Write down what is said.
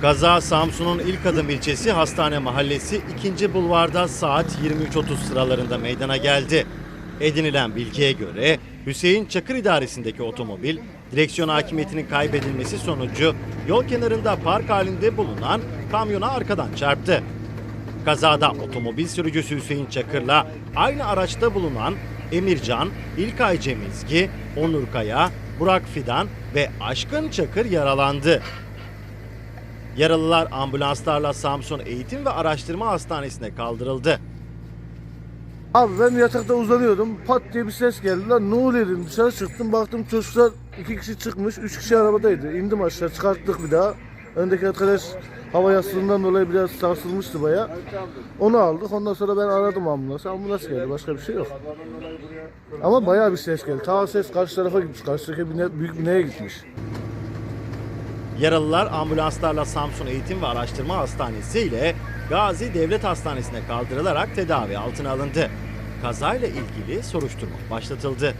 Kaza Samsun'un ilk adım ilçesi Hastane Mahallesi 2. Bulvarda saat 23.30 sıralarında meydana geldi. Edinilen bilgiye göre Hüseyin Çakır idaresindeki otomobil direksiyon hakimiyetinin kaybedilmesi sonucu yol kenarında park halinde bulunan kamyona arkadan çarptı. Kazada otomobil sürücüsü Hüseyin Çakır'la aynı araçta bulunan Emircan, İlkay Cemizgi, Onur Kaya, Burak Fidan ve Aşkın Çakır yaralandı. Yaralılar ambulanslarla Samsun Eğitim ve Araştırma Hastanesi'ne kaldırıldı. Abi ben yatakta uzanıyordum. Pat diye bir ses geldi lan. Ne oluyor dedim. Dışarı çıktım. Baktım çocuklar iki kişi çıkmış. Üç kişi arabadaydı. İndim aşağı çıkarttık bir daha. Öndeki arkadaş hava yastığından dolayı biraz sarsılmıştı baya. Onu aldık. Ondan sonra ben aradım ambulans. Ambulans geldi. Başka bir şey yok. Ama bayağı bir ses geldi. Ta ses karşı tarafa gitmiş. Karşıdaki bine, büyük bineye gitmiş. Yaralılar ambulanslarla Samsun Eğitim ve Araştırma Hastanesi ile Gazi Devlet Hastanesi'ne kaldırılarak tedavi altına alındı. Kazayla ilgili soruşturma başlatıldı.